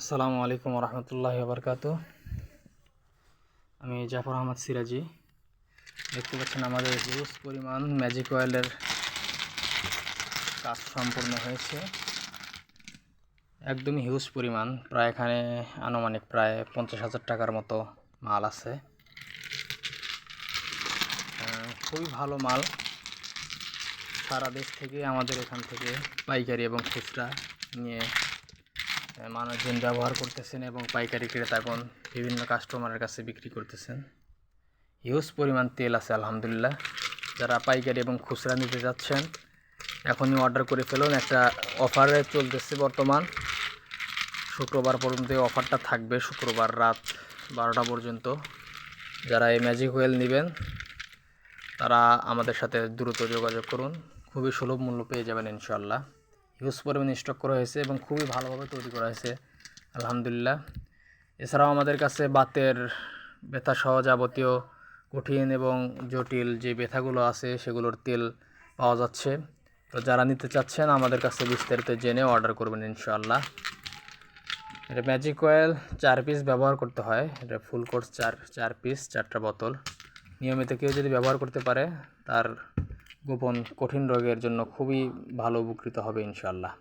আসসালামু আলাইকুম রহমতুল্লাহ বরকাত আমি জাফর আহমদ সিরাজি। দেখতে পাচ্ছেন আমাদের হিউজ পরিমাণ ম্যাজিক অয়েলের কাজ সম্পূর্ণ হয়েছে। একদমই হিউজ পরিমাণ, প্রায় এখানে আনুমানিক প্রায় পঞ্চাশ হাজার টাকার মতো মাল আছে। খুবই ভালো মাল। সারা দেশ থেকে আমাদের এখান থেকে পাইকারি এবং খুচরা নিয়ে মানুষজন ব্যবহার করতেছেন এবং পাইকারি ক্রেতাগণ বিভিন্ন কাস্টমারের কাছে বিক্রি করতেছেন। হিউজ পরিমাণ তেল আছে, আলহামদুলিল্লাহ। যারা পাইকারি এবং খুচরা নিতে যাচ্ছেন, এখনই অর্ডার করে ফেলুন। একটা অফারে চলতেছে বর্তমান। শুক্রবার পর্যন্ত অফারটা থাকবে, শুক্রবার রাত বারোটা পর্যন্ত। যারা এই ম্যাজিক অয়েল নেবেন, তারা আমাদের সাথে দ্রুত যোগাযোগ করুন। খুবই সুলভ মূল্য পেয়ে যাবেন ইনশাল্লাহ হিউজ পরিমাণে স্টক করা হয়েছে এবং খুবই ভালোভাবে তৈরি করা হয়েছে, আলহামদুলিল্লাহ। এছাড়াও আমাদের কাছে বাতের ব্যথা সহ যাবতীয় কঠিন এবং জটিল যে ব্যথাগুলো আছে সেগুলোর তেল পাওয়া যাচ্ছে। তো যারা নিতে চাচ্ছেন, আমাদের কাছে বিস্তারিত জেনে অর্ডার করবেন ইনশাআল্লাহ। এটা ম্যাজিক অয়েল চার পিস ব্যবহার করতে হয়। এটা ফুল কোর্স চার চার পিস চারটা বোতল। নিয়মিত কেউ যদি ব্যবহার করতে পারে, তার গোপন কঠিন রোগের জন্য খুবই ভালো উপকৃত হবে ইনশাআল্লাহ।